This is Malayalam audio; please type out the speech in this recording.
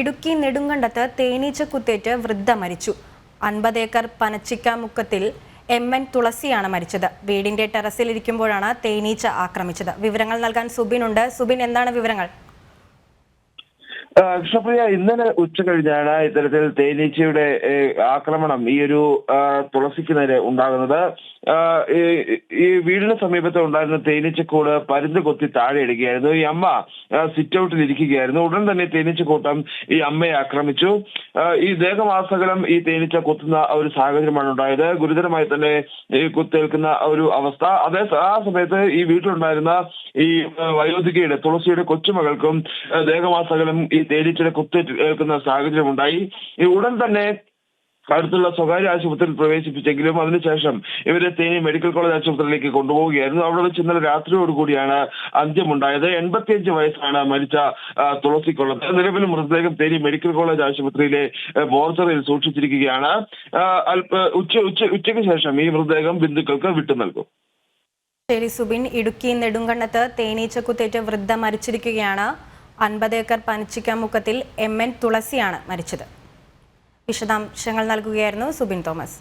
ഇടുക്കി നെടുങ്കണ്ടത്ത് തേനീച്ച കുത്തേറ്റ് വൃദ്ധ മരിച്ചു. അൻപത് ഏക്കർ പനച്ചിക്കാമുക്കത്തിൽ എം എൻ തുളസിയാണ് മരിച്ചത്. വീടിന്റെ ടെറസിലിരിക്കുമ്പോഴാണ് തേനീച്ച ആക്രമിച്ചത്. വിവരങ്ങൾ നൽകാൻ സുബിൻ ഉണ്ട്. സുബിൻ എന്താണ് വിവരങ്ങൾ? കൃഷ്ണപ്രിയ ഇന്നലെ ഉച്ച കഴിഞ്ഞാണ് ഇത്തരത്തിൽ തേനീച്ചയുടെ ആക്രമണം ഈ ഒരു തുളസിക്ക് നേരെ ഉണ്ടാകുന്നത്. ഈ വീടിന് സമീപത്ത് ഉണ്ടായിരുന്ന തേനീച്ചക്കൂട് പരുന്ത് കൊത്തി താഴെ ഇടുകയായിരുന്നു. ഈ അമ്മ സിറ്റ് ഔട്ടിൽ ഇരിക്കുകയായിരുന്നു. ഉടൻ തന്നെ തേനീച്ചക്കൂട്ടം ഈ അമ്മയെ ആക്രമിച്ചു. ഈ ദേഹമാസകലം ഈ തേനീച്ച കൊത്തുന്ന ഒരു സാഹചര്യമാണ് ഉണ്ടായത്. ഗുരുതരമായി തന്നെ ഈ കുത്തേൽക്കുന്ന ഒരു അവസ്ഥ. അതേ ആ സമയത്ത് ഈ വീട്ടിലുണ്ടായിരുന്ന ഈ വയോധികയുടെ തുളസിയുടെ കൊച്ചുമകൾക്കും ദേഹവാസകളും ഈ തേനീച്ചയുടെ കുത്തേൽക്കുന്ന സാഹചര്യം ഉണ്ടായി ഈ ഉടൻ തന്നെ അടുത്തുള്ള സ്വകാര്യ ആശുപത്രിയിൽ പ്രവേശിപ്പിച്ചെങ്കിലും അതിനുശേഷം ഇവരെ തേനി മെഡിക്കൽ കോളേജ് ആശുപത്രിയിലേക്ക് കൊണ്ടുപോവുകയായിരുന്നു. അവിടെ വെച്ച് ഇന്നലെ രാത്രിയോടുകൂടിയാണ് അന്ത്യമുണ്ടായത്. എൺപത്തിയഞ്ച് വയസ്സാണ് മരിച്ച തുളസിക്കുള്ളത്. നിലവിൽ മൃതദേഹം തേനി മെഡിക്കൽ കോളേജ് ആശുപത്രിയിലെ മോർച്ചറിയിൽ സൂക്ഷിച്ചിരിക്കുകയാണ്. ഉച്ച ഉച്ച ഉച്ചയ്ക്ക് ശേഷം ഈ മൃതദേഹം ബിന്ദുക്കൾക്ക് വിട്ടു നൽകും. ശരി സുബിൻ ഇടുക്കി നെടുങ്കണ്ണത്ത് തേനീച്ച കുത്തേറ്റ് വൃദ്ധ മരിച്ചിരിക്കുകയാണ്. അൻപത് ഏക്കർ പനച്ചിക്കാമുക്കത്തിൽ എം എൻ തുളസിയാണ് മരിച്ചത്. വിശദാംശങ്ങൾ നൽകുകയായിരുന്നു സുബിൻ തോമസ്.